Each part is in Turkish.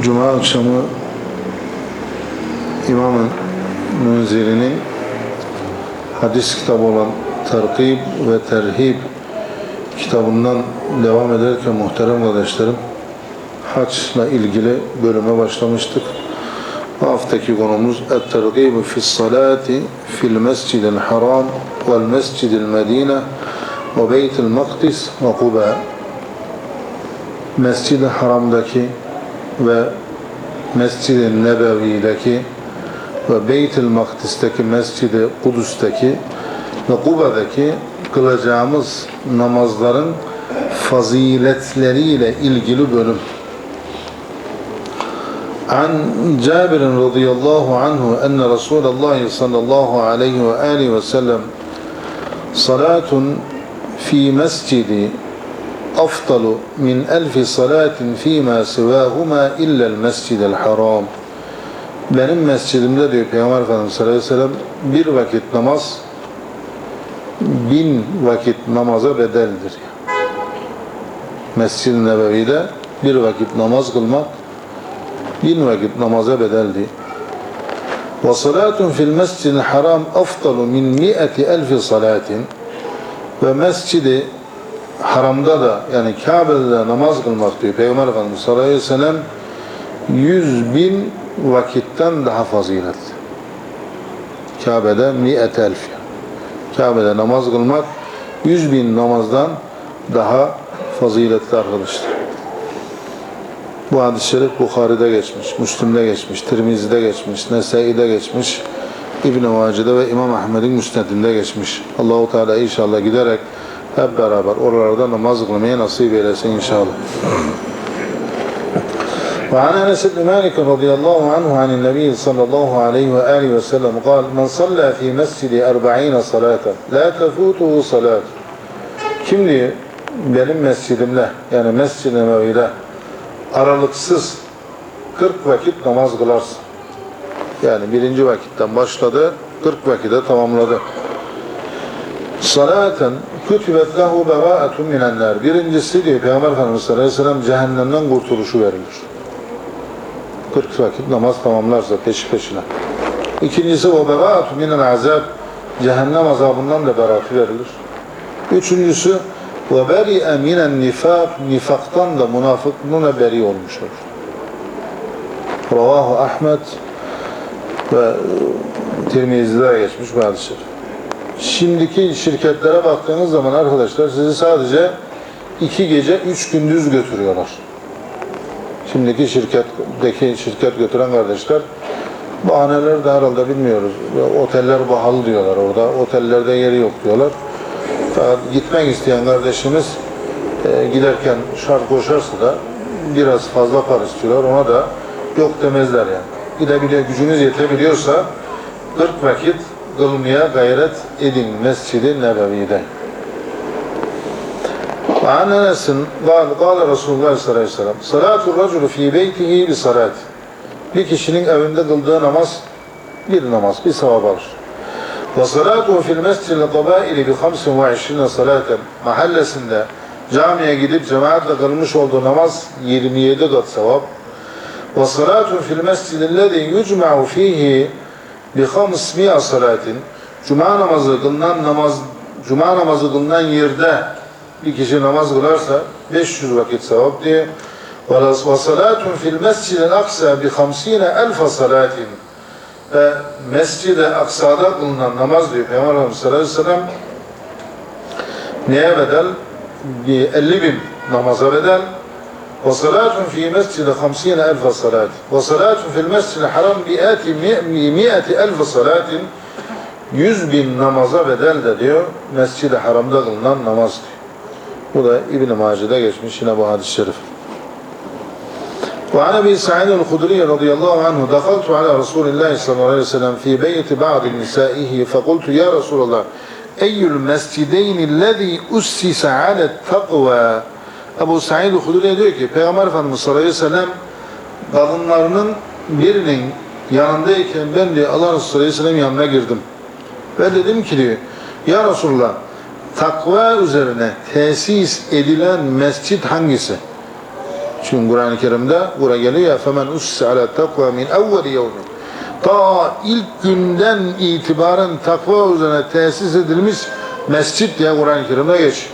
Cuma akşamı İmam Münziri'nin hadis kitabı olan Terkib ve Terhib kitabından devam ederken muhterem kardeşlerim haçla ilgili bölüme başlamıştık. Bu haftaki konumuz Et-Tergib fi salati fil mescidil haram vel mescidil medine ve beytil makdis ve Kuba Mescid-i Haram'daki ve Mescid-i Nebevi'deki ve Beyt-i Makdis'teki Mescid-i Kudüs'teki ve Kuba'daki kılacağımız namazların faziletleriyle ilgili bölüm. An Cabir radıyallahu anhu enne Resulullah sallallahu aleyhi ve aleyhi ve sellem salatun fi mescidi أفضل من ألف صلاة فيما سواهما إلا المسجد الحرام benim mescidimde diyor Peygamber Efendimiz sallallahu aleyhi ve sellem bir vakit namaz bin vakit namaza bedeldir. Mescid-i Nebevi'de bir vakit namaz kılmak bin vakit namaza bedeldi. Ve salatun fil mescidil haram afdalu min mi'ati elfi salatin ve mescidi haramda da yani Kabe'de de namaz kılmak diyor Peygamber Efendimiz sallallahu aleyhi ve sellem yüz bin vakitten daha faziletli. Kabe'de mi'et elf. Kabe'de namaz kılmak yüz bin namazdan daha faziletli arkadaşlar. Bu hadis-i şerif Bukhari'de geçmiş, Müslim'de geçmiş, Tirmizi'de geçmiş, Nesai'de geçmiş, İbn-i ve İmam Ahmed'in müsnedinde geçmiş. Allahu Teala inşallah giderek hep beraber oralarda namaz kılmayı nasip eylesin inşallah. وعن انس بن مالك رضي الله عنه عن النبي صلى الله عليه واله وسلم قال من صلى في مسجد أربعين صلاة لا تفوته صلاة kim diyor benim mescidimle yani mescid-i Nebevi'de aralıksız 40 vakit namaz kılarsın. Yani birinci vakitten başladı 40 vakite tamamladı. Salaten kütübet lehu beraatun minenler. Birincisi diyor Peygamber Efendimiz sallallahu cehennemden kurtuluşu verilir. 40 vakit namaz tamamlarsa peşi peşine. İkincisi o beraatun minen azab. Cehennem azabından da beraatı verilir. Üçüncüsü ve beri'e minen nifak. Nifaktan da münafıklığına beri olmuş olur. Ravahu Ahmet ve Tirmizi'de geçmiş bu şerif. Şimdiki şirketlere baktığınız zaman arkadaşlar sizi sadece iki gece üç gündüz götürüyorlar. Şimdiki şirketteki şirket götüren kardeşler bahaneler de herhalde bilmiyoruz. Oteller pahalı diyorlar orada. Otellerde yeri yok diyorlar. Fakat gitmek isteyen kardeşimiz e, giderken şart koşarsa da biraz fazla para istiyorlar. Ona da yok demezler yani. Gidebiliyor, gücünüz yetebiliyorsa 40 vakit kılmaya gayret edin Mescid-i Nebevi'de. وعن أنس قال قال رسول الله صلى الله عليه وسلم صلاة الرجل في بيته بصلاة bir kişinin evinde kıldığı namaz bir namaz, bir sevap alır. Ve salatuhu fil mescidil kabaili bi 25 salaten mahallesinde camiye gidip cemaatle kılmış olduğu namaz 27 kat sevap. Ve salatuhu fil mescidillezi yucma'u fihi bi 500 salatin. Cuma namazı kılınan namaz Cuma namazı kılınan yerde bir kişi namaz kılarsa 500 vakit sevap diye. Ve salatun fil mescidil aksa bi 50 elf salatin. Ve mescid-i aksada kılınan namaz diyor Peygamber Efendimiz sallallahu aleyhi ve sellem neye bedel? 50 bin namaza bedel ve salatun fi mescidi 50 elf salat ve salatun fil mescidi haram bi'ati mi'ati elf salatin 100 bin namaza bedel de diyor mescid-i haramda kılınan namaz diyor. Bu da İbn-i Mace'de geçmiş yine bu hadis-i şerif. وعن ابي سعيد الخدري رضي الله عنه دخلت على رسول الله صلى الله عليه وسلم في بيت بعض نسائه فقلت يا رسول الله أي المسجدين الذي أسس على التقوى Ebu Said Hudri diyor ki Peygamber Efendimiz sallallahu aleyhi ve sellem kadınlarının birinin yanındayken ben diyor Allah Resulü sallallahu aleyhi ve sellem yanına girdim. Ve dedim ki diyor Ya Resulullah takva üzerine tesis edilen mescit hangisi? Çünkü Kur'an-ı Kerim'de buraya geliyor femen ussise ala takva min evveli yevmin. Ta ilk günden itibaren takva üzerine tesis edilmiş mescit diye Kur'an-ı Kerim'de geç.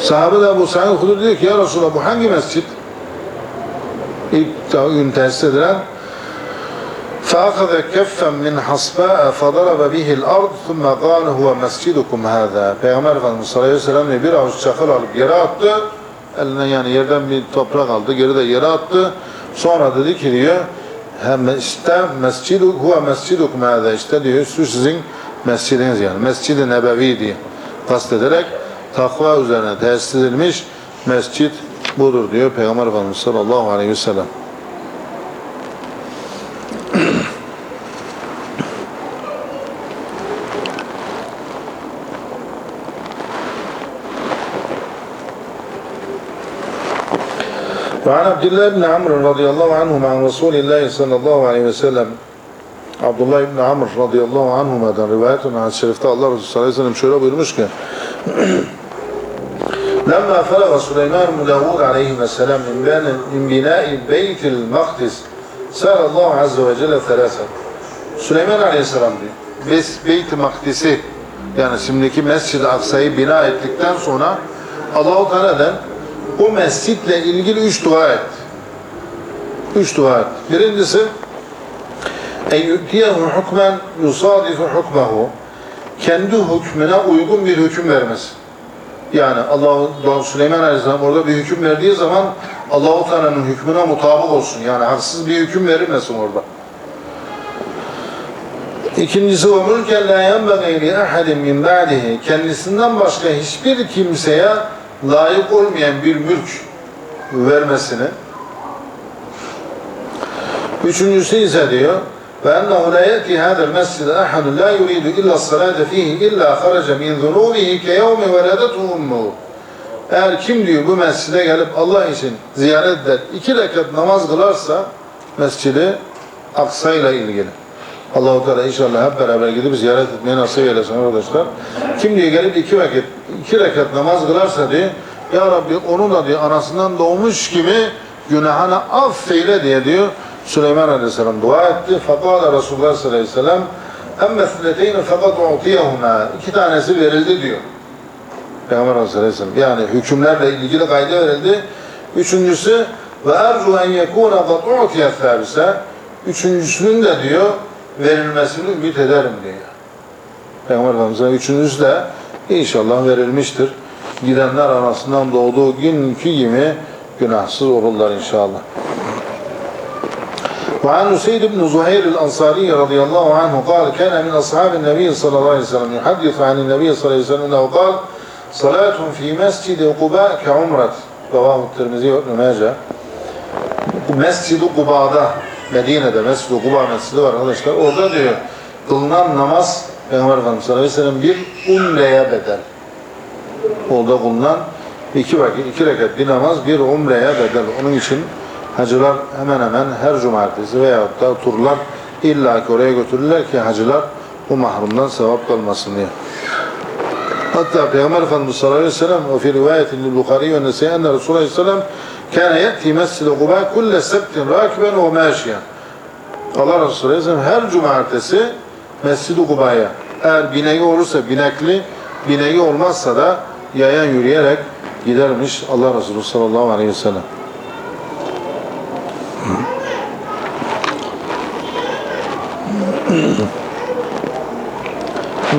Sahabe de Ebu Sa'id Hudri diyor ki ya Resulallah bu hangi mescit? İlk gün tesis edilen فأخذ كفا من حصباء فضرب به الأرض ثم قال هو مسجدكم هذا Peygamber Efendimiz sallallahu aleyhi ve sellem bir avuç çakıl alıp yere attı. Eline yani yerden bir toprak aldı, geri de yere attı. Sonra dedi ki diyor hem işte mescidu huve mescidukum hâzâ işte diyor şu sizin mescidiniz yani mescid-i nebevi diye kastederek takva üzerine tesis edilmiş mescit budur diyor Peygamber Efendimiz sallallahu aleyhi ve sellem. وعن عبد الله بن عمرو رضي الله عنهما عن رسول الله صلى الله عليه وسلم Abdullah İbni Amr radıyallahu anhuma'dan rivayet olan hadis-i şerifte Allah Resulü sallallahu aleyhi ve sellem şöyle buyurmuş ki لما فرغ سليمان بن داود عليه السلام من بناء من بناء بيت المقدس سأل الله عز وجل ثلاثة Süleyman Aleyhisselam diyor. Biz Beyt-i Makdis'i yani şimdiki Mescid-i Aksa'yı bina ettikten sonra Allah-u Teala'dan bu mescitle ilgili üç dua etti. Üç dua etti. Birincisi en yu'tiyehu hukmen yusadifu hukmehu kendi hükmüne uygun bir hüküm vermesi. Yani Allah Süleyman Aleyhisselam orada bir hüküm verdiği zaman Allahu Teala'nın hükmüne mutabık olsun. Yani haksız bir hüküm verilmesin orada. İkincisi o mülken la yenbeği li ahadin min ba'dihi kendisinden başka hiçbir kimseye layık olmayan bir mülk vermesini. Üçüncüsü ise diyor فَاَنَّهُ لَا يَأْتِي هَذَا الْمَسْجِدَ أَحَدٌ لَا يُرِيدُ إِلَّا الصَّلَاةَ ف۪يهِ إِلَّا خَرَجَ مِنْ ذُنُوبِهِ كَيَوْمِ وَلَدَتْهُ أُمُّهُ Eğer kim diyor bu mescide gelip Allah için ziyaret eder, iki rekat namaz kılarsa mescidi Aksa ile ilgili. Allah-u Teala inşallah hep beraber gidip ziyaret etmeyi nasip eylesin arkadaşlar. Kim diyor gelip iki vakit, iki rekat namaz kılarsa diyor, Ya Rabbi onu da diyor anasından doğmuş gibi günahını affeyle diye diyor Süleyman Aleyhisselam dua etti. Fakale Resulullah sallallahu aleyhi ve sellem emme sünneteyni fakat u'tiyehuma iki tanesi verildi diyor. Peygamber Aleyhisselam yani hükümlerle ilgili kayda verildi. Üçüncüsü ve ercu en yekûne kat u'tiyet fâbise üçüncüsünün de diyor verilmesini ümit ederim diyor. Peygamber Efendimiz'e üçüncüsü de inşallah verilmiştir. Gidenler anasından doğduğu günkü gibi günahsız olurlar inşallah. وعن سيد بن زهير الأنصاري رضي الله عنه قال كان من أصحاب النبي صلى الله عليه وسلم يحدث عن النبي صلى الله عليه وسلم أنه قال صلاة في مسجد قباء كعمرة رواه الترمذي وابن ماجه Mescid-i Kuba'da Medine'de Mescid-i Kuba Mescidi var arkadaşlar. Orada diyor kılınan namaz Peygamber Efendimiz sallallahu aleyhi ve sellem bir umreye bedel. Orada kılınan iki vakit, iki rekat bir namaz bir umreye bedel. Onun için hacılar hemen hemen her cumartesi veyahut da turlar illa ki oraya götürürler ki hacılar bu mahrumdan sevap kalmasın diye. Hatta Peygamber Efendimiz sallallahu aleyhi ve sellem ve fi rivayetin Bukhari ve Nese'ye enne Resulullah aleyhisselam kâne yetti mescid-i Kuba kulle septin râkiben ve mâşiyen. Allah Resulü aleyhisselam her cumartesi Mescid-i Kuba'ya eğer bineği olursa binekli bineği olmazsa da yayan yürüyerek gidermiş Allah Resulü sallallahu aleyhi ve sellem.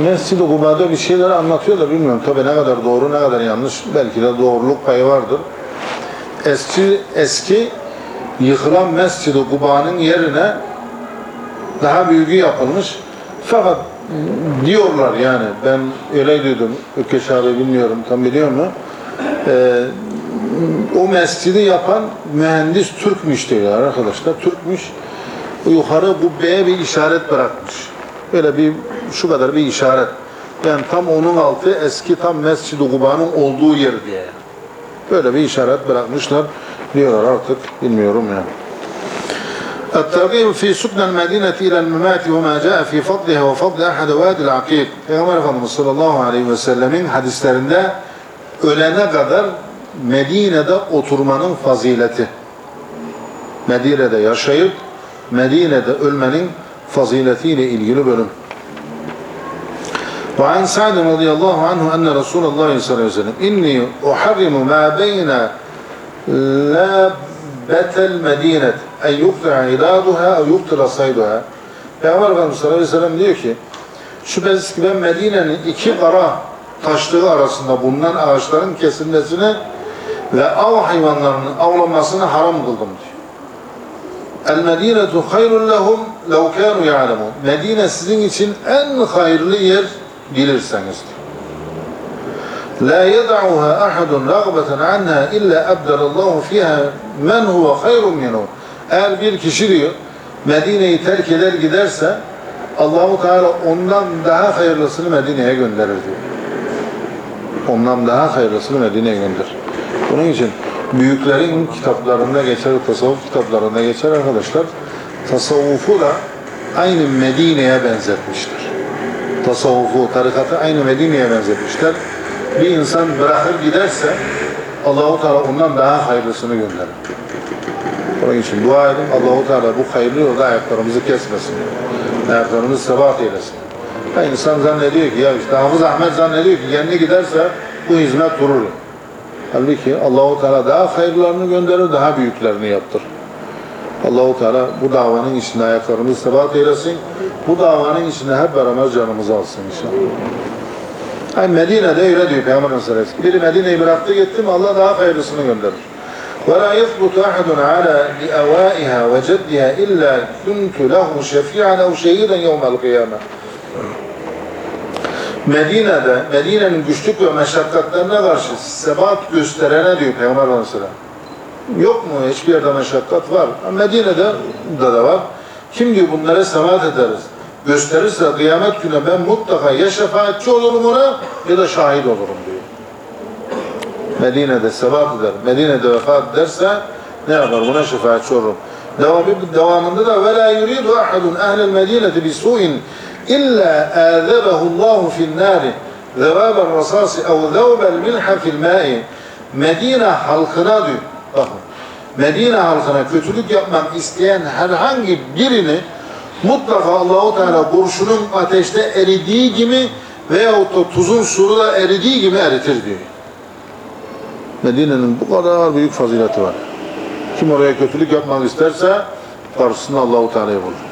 Mescid-i Kuba'da bir şeyler anlatıyorlar bilmiyorum. Tabi ne kadar doğru ne kadar yanlış belki de doğruluk payı vardır eski eski yıkılan Mescid-i yerine daha büyüğü yapılmış. Fakat diyorlar yani ben öyle duydum. Ökeş abi bilmiyorum tam biliyor mu? Ee, o mescidi yapan mühendis Türkmüş diyorlar arkadaşlar. Türkmüş Yukarı kubbeye bir işaret bırakmış. Böyle bir şu kadar bir işaret. Yani tam onun altı eski tam Mescid-i Kuba'nın olduğu yer diye. Böyle bir işaret bırakmışlar diyorlar artık bilmiyorum yani. الترغيب في سكن المدينة إلى الممات وما جاء في فضلها وفضل أحد وادي العقيق Peygamber Efendimiz sallallahu aleyhi ve sellemin hadislerinde ölene kadar Medine'de oturmanın fazileti. Medine'de yaşayıp Medine'de ölmenin faziletiyle ilgili bölüm. وعن سعد رضي الله عنه أن رسول الله صلى الله عليه وسلم إني أحرم ما بين لابة المدينة أن يقطع علاجها أو يقتل صيدها Peygamber Efendimiz sallallahu aleyhi ve sellem diyor ki şüphesiz ki ben Medine'nin iki kara taşlığı arasında bulunan ağaçların kesilmesini ve av hayvanlarının avlanmasını haram kıldım diyor. El Medinetu hayrun lehum lev kanu ya'lemun. Medine sizin için en hayırlı yer bilirseniz. La yed'uha ahadun ragbeten anha illa abdalallahu fiha men huve hayrun minhu. Eğer bir kişi diyor Medine'yi terk eder giderse Allahu Teala ondan daha hayırlısını Medine'ye gönderir diyor. Ondan daha hayırlısını Medine'ye gönderir. Bunun için büyüklerin kitaplarında geçer, tasavvuf kitaplarında geçer arkadaşlar. Tasavvufu da aynı Medine'ye benzetmişler. Tasavvufu, tarikatı aynı Medine'ye benzetmişler. Bir insan bırakıp giderse Allahu Teala ondan daha hayırlısını gönderir. Onun için dua edin Allahu Teala bu hayırlı yolda ayaklarımızı kesmesin. Ayaklarımızı sebat eylesin. Ya insan zannediyor ki ya işte Hafız Ahmet zannediyor ki kendi giderse bu hizmet durur. Halbuki Allahu Teala daha hayırlarını gönderir, daha büyüklerini yaptır. Allahu Teala bu davanın içinde ayaklarımızı sebat eylesin. Bu davanın içinde hep beraber canımızı alsın inşallah. Ay Medine'de öyle diyor Peygamber Aleyhisselam. Biri Medine'yi bıraktı gitti mi Allah daha hayırlısını gönderir. ولا يثبت أحد على لأوائها وجدها إلا كنت له شفيعا أو شهيدا يوم القيامة Medine'de, Medine'nin güçlük ve meşakkatlerine karşı sebat gösterene diyor Peygamber Aleyhisselam. Yok mu? Hiçbir yerde meşakkat var. Medine'de de, de var. Kim diyor bunlara sebat ederiz. Gösterirse kıyamet günü ben mutlaka ya şefaatçi olurum ona ya da şahit olurum diyor. Medine'de sebat eder. Medine'de vefat ederse ne yapar? Buna şefaatçi olurum. Devamı, devamında da yuridu ahadun ehlel medineti bi su'in illa azabahu Allahu fi'n nari zevabel rasasi ev zevbel milha fi'l ma'i Medine halkına diyor. Bakın. Medine halkına kötülük yapmak isteyen herhangi birini mutlaka Allahu Teala kurşunun ateşte eridiği gibi veyahut da tuzun suda eridiği gibi eritir diyor. Medine'nin bu kadar büyük fazileti var. Kim oraya kötülük yapmak isterse karşısında Allahu Teala'yı bulur.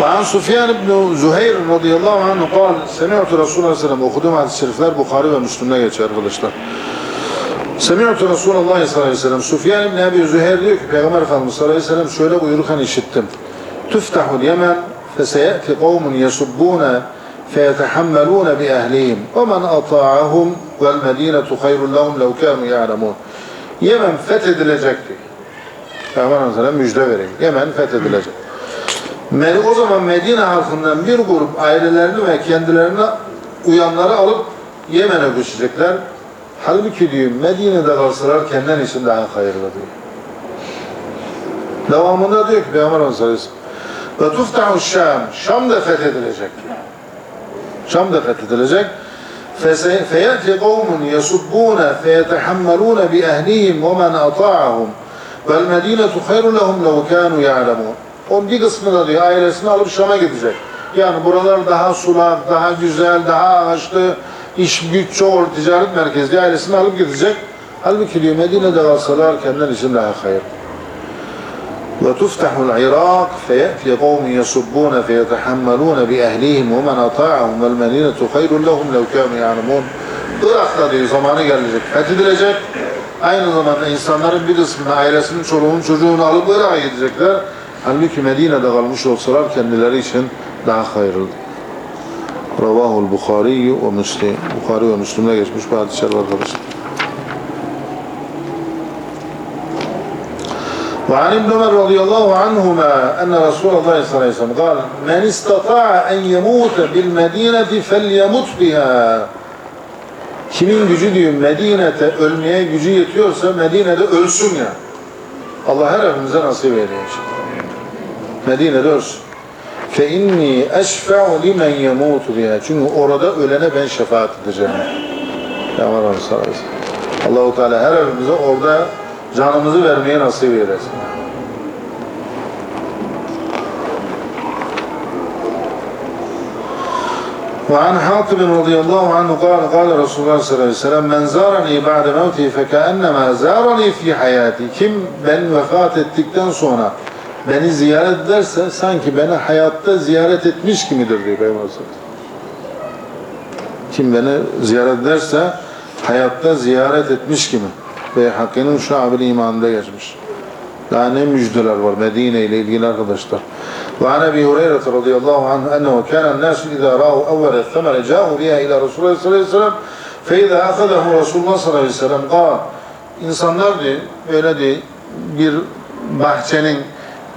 وعن سفيان بن زهير رضي الله عنه قال سمعت رسول الله sallallahu okuduğum hadis-i şerifler Bukhari ve Müslüm'de geçer arkadaşlar. Semi'tu Resulullah sallallahu aleyhi ve sellem Sufyan ibn Ebi Züheyr diyor ki Peygamber Efendimiz sallallahu aleyhi ve sellem şöyle buyururken işittim. Tüftahul Yemen feseyeti kavmun yesubbuna فيتحملون بأهلهم ومن أطاعهم والمدينة خير لهم لو كانوا يعلمون Yemen fethedilecekti. Peygamber Efendimiz'e müjde vereyim. Yemen fethedilecek. Med- O zaman Medine halkından bir grup ailelerini ve kendilerine uyanları alıp Yemen'e göçecekler. Halbuki diyor Medine'de kalsalar kendileri için daha hayırlı diyor. Devamında diyor ki Peygamber Efendimiz ve tuftahu Şam Şam da fethedilecek diyor. Şam da fethedilecek. فَيَأْتِ قَوْمٌ يَسُبُّونَ فَيَتَحَمَّلُونَ بِأَهْلِهِمْ وَمَنْ أَطَاعَهُمْ وَالْمَد۪ينَةُ خَيْرٌ لَهُمْ لَوْ كَانُوا يَعْلَمُونَ O bir kısmı da diyor ailesini alıp Şam'a gidecek. Yani buralar daha sulak, daha güzel, daha ağaçlı, iş güç çok, ticaret merkezi diye ailesini alıp gidecek. Halbuki diyor Medine'de kalsalar kendileri için daha hayır. وتفتح العراق فيأتي قوم يسبون فيتحملون بأهليهم ومن أطاعهم والمدينة خير لهم لو كانوا يعلمون Irak'ta diyor zamanı gelecek, fethedilecek. Aynı zamanda insanların bir kısmını, ailesinin, çoluğunun, çocuğunu alıp Irak'a gidecekler. Halbuki Medine'de kalmış olsalar kendileri için daha hayırlı. Ravahul Bukhari ve Müslim. Bukhari ve Müslim'le geçmiş bir hadisler var arkadaşlar. وعن ابن عمر رضي الله عنهما أن رسول الله صلى الله عليه وسلم قال من استطاع أن يموت بالمدينة فليمت بها Kimin gücü diyor Medine'de ölmeye gücü yetiyorsa Medine'de ölsün ya. Allah her hepimize nasip ediyor inşallah. Medine'de ölsün. Fe inni eşfe'u limen yemutu biha. Çünkü orada ölene ben şefaat edeceğim. Peygamber Efendimiz sallallahu aleyhi ve sellem. Allahu Teala her evimize orada canımızı vermeye nasip eylesin. وعن حاطب رضي الله عنه قال قال رسول الله صلى الله عليه وسلم من زارني بعد موتي فكأنما زارني في حياتي kim ben vefat ettikten sonra beni ziyaret ederse sanki beni hayatta ziyaret etmiş gibidir diyor Peygamber Kim beni ziyaret ederse hayatta ziyaret etmiş gibi. Beyhaki'nin şu abinin imanında geçmiş. Daha ne müjdeler var Medine ile ilgili arkadaşlar. Ve an Ebi Hureyre radıyallahu anh ennehu kânen nâsü idâ râhu evvele themere câhu biha ila Resulullah sallallahu aleyhi ve sellem fe idâ akadahu Resulullah sallallahu aleyhi ve sellem kâ İnsanlar diyor, böyle diyor, bir bahçenin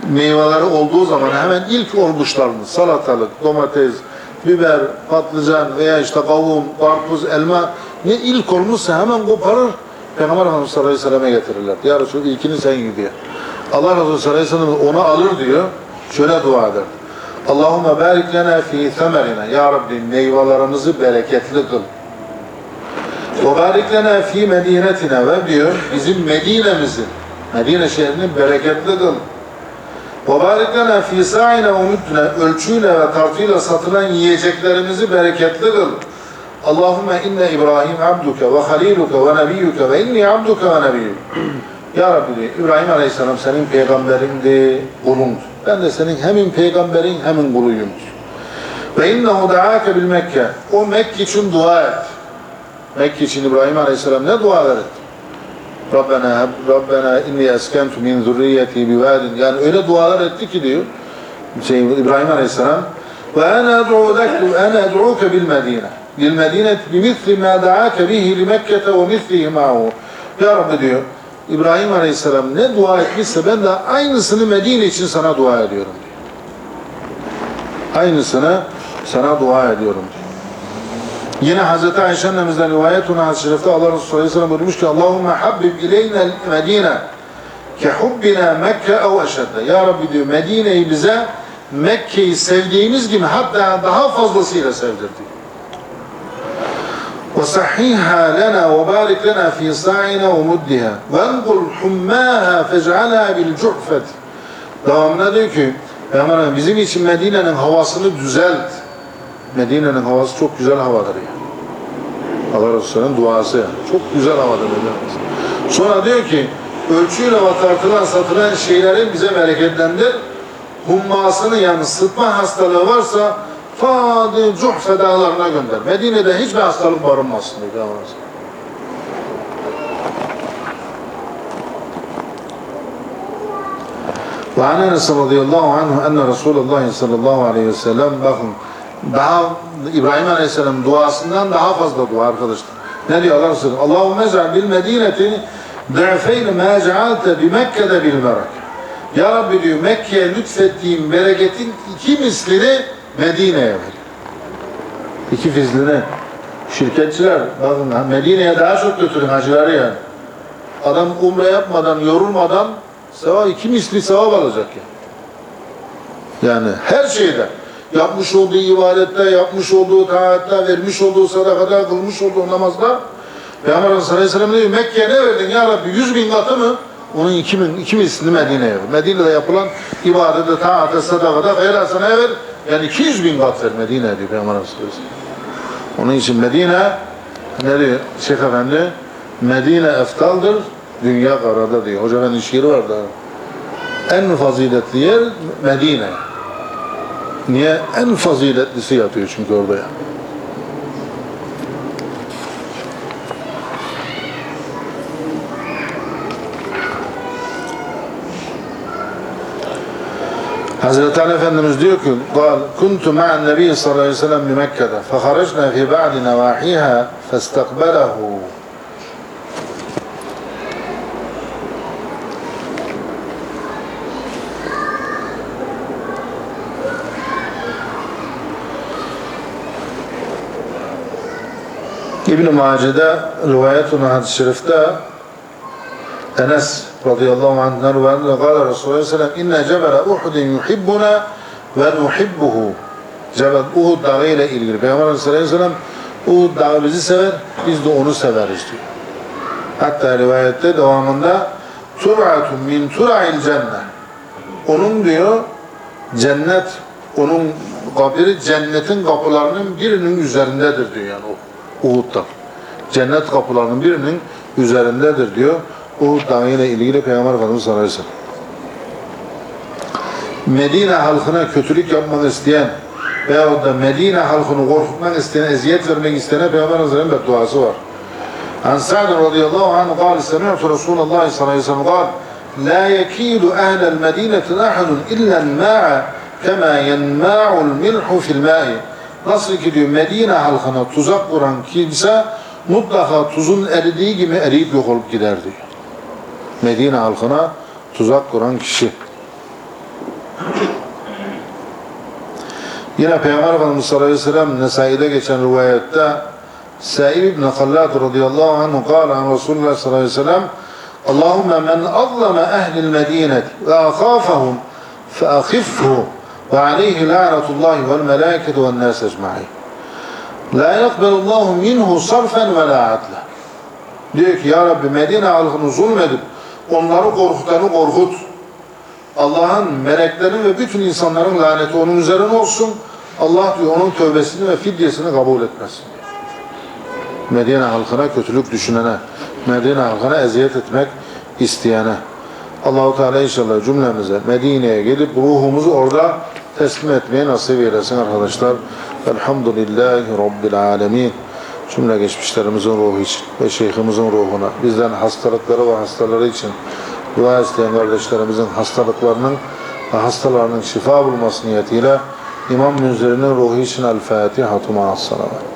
meyveleri olduğu zaman hemen ilk olmuşlarını salatalık, domates, biber, patlıcan veya işte kavun, karpuz, elma ne ilk olmuşsa hemen koparır Peygamber Efendimiz sallallahu aleyhi ve selleme getirirler. Ya Resulü ilkini sen diye. Allah Resulü sallallahu aleyhi ve sellem onu alır diyor. Şöyle dua eder. Allahümme barik lena fi semerina. Ya Rabbi meyvelerimizi bereketli kıl. Ve barik lena fi medinetina ve diyor bizim Medine'mizi, Medine şehrini bereketli kıl. Lena fi sa'ina ve müddüne ölçüyle ve tartıyla satılan yiyeceklerimizi bereketli kıl. Allahümme inne İbrahim abduke ve haliluke ve nebiyyuke ve inni abduke ve nebiyyuke. Ya Rabbi İbrahim Aleyhisselam senin peygamberindi, kulundu. Ben de senin hemin peygamberin hemin kuluyum. Ve innehu da'ake bil Mekke. O Mekke için dua et. Mekke için İbrahim Aleyhisselam ne dualar etti? Rabbena, Rabbena inni eskentu min zürriyeti bivadin. Yani öyle dualar etti ki diyor şey, İbrahim Aleyhisselam ve ana ed'u lek ana ed'uke bil Medine. Bil Medine bimisli ma da'ake bihi li Mekke'te ve mislihi ma'hu. Ya Rabbi diyor İbrahim Aleyhisselam ne dua etmişse ben de aynısını Medine için sana dua ediyorum diyor. Aynısını sana dua ediyorum diyor. Yine Hazreti Ayşe annemizden rivayet olan hadis-i şerifte Allah Resulü sallallahu aleyhi ve sellem buyurmuş ki Allahümme habbib ileyna Medine ke hubbina Mekke ev eşedde. Ya Rabbi diyor Medine'yi bize Mekke'yi sevdiğimiz gibi hatta daha fazlasıyla sevdirdi. وصحيها لنا وبارك لنا في ساعنا ومدها وانقل حماها فاجعلها بالجحفة Devamında diyor ki Peygamber Efendimiz, bizim için Medine'nin havasını düzelt. Medine'nin havası çok güzel havadır ya. Allah Resulü'nün duası ya. Çok güzel havadır Medine. Sonra diyor ki ölçüyle ve tartılan satılan şeylerin bize bereketlendir. Hummasını yani sıtma hastalığı varsa Fadi Cuhfe dağlarına gönder. Medine'de hiçbir hastalık barınmasın diyor Peygamber Efendimiz. وعن انس رضي الله عنه ان رسول الله sallallahu aleyhi ve sellem bakın daha İbrahim Aleyhisselam duasından daha fazla dua arkadaşlar. Ne diyorlar sırf? Allahu mezar bil medineti du'feyn ma cealte bi Mekke'de bil merak. Ya Rabbi diyor Mekke'ye lütfettiğin bereketin iki mislini Medine'ye ver. İki fizlini. Şirketçiler bakın Medine'ye daha çok götürün hacıları yani. Adam umre yapmadan, yorulmadan sevap, iki misli sevap alacak yani. Yani her şeyde. Yapmış olduğu ibadette, yapmış olduğu taatte, vermiş olduğu sadakada, kılmış olduğu namazda. Peygamber Aleyhisselam diyor Mekke'ye ne verdin ya Rabbi? Yüz bin katı mı? Onun iki, bin, iki mislini Medine'ye ver. Medine'de yapılan ibadete, taatte, sadakada, hayır sana ver. Yani 200 bin kat ver Medine diyor Peygamber Aleyhisselam. Onun için Medine ne diyor Şeyh Efendi? Medine eftaldır, dünya karada diyor. Hoca Efendi şiiri var da. En faziletli yer Medine. Niye? En faziletlisi yatıyor çünkü orada ya. Hazreti Ali Efendimiz diyor ki قال كنت مع النبي صلى الله عليه وسلم بمكة فخرجنا في بعض نواحيها فاستقبله İbn-i Mace'de rivayet olan hadis-i şerifte Enes radıyallahu anh'dan rivayet edilir. Kale Resulullah sallallahu aleyhi ve sellem inne cebele Uhudin yuhibbuna ve nuhibbuhu Cebel Uhud dağı ile ilgili. Peygamber aleyhisselatü vesselam Uhud dağı bizi sever, biz de onu severiz diyor. Hatta rivayette devamında Tur'atun min tura'il cennet. Onun diyor cennet onun kabri cennetin kapılarının birinin üzerindedir diyor yani o Uhud'da. Cennet kapılarının birinin üzerindedir diyor. Uhud dağı ile ilgili Peygamber Efendimiz sallallahu aleyhi ve sellem. Medine halkına kötülük yapmak isteyen veyahut da Medine halkını korkutmak isteyen, eziyet vermek isteyen Peygamber Efendimiz'in bedduası var. عن سعد رضي الله عنه قال سمعت رسول الله صلى الله عليه وسلم قال لا يكيد أهل المدينة أحد إلا الماء كما ينماع الملح في الماء Nasıl ki diyor Medine halkına tuzak kuran kimse mutlaka tuzun eridiği gibi eriyip yok olup gider diyor. Medine halkına tuzak kuran kişi. Yine Peygamber Efendimiz sallallahu aleyhi ve sellem Nesai'de geçen rivayette Sa'ib ibn Hallat radıyallahu anhu kâle an Resulullah sallallahu aleyhi ve sellem Allahümme men azlama ehlil medineti ve akafahum fe akifhu ve aleyhi la'natullahi vel melâketu vel nâs ecma'in La yakbelullahu minhu sarfen ve la adle Diyor ki ya Rabbi Medine halkını zulmedip onları korkutanı korkut. Allah'ın meleklerin ve bütün insanların laneti onun üzerine olsun. Allah diyor onun tövbesini ve fidyesini kabul etmesin. Medine halkına kötülük düşünene, Medine halkına eziyet etmek isteyene. Allahu Teala inşallah cümlemize Medine'ye gelip ruhumuzu orada teslim etmeyi nasip eylesin arkadaşlar. Elhamdülillahi Rabbil Alemin. Cümle geçmişlerimizin ruhu için ve şeyhimizin ruhuna, bizden hastalıkları ve hastaları için dua isteyen kardeşlerimizin hastalıklarının ve hastalarının şifa bulması niyetiyle İmam Münzir'in ruhu için El Fatiha. Tuma As-Salavat.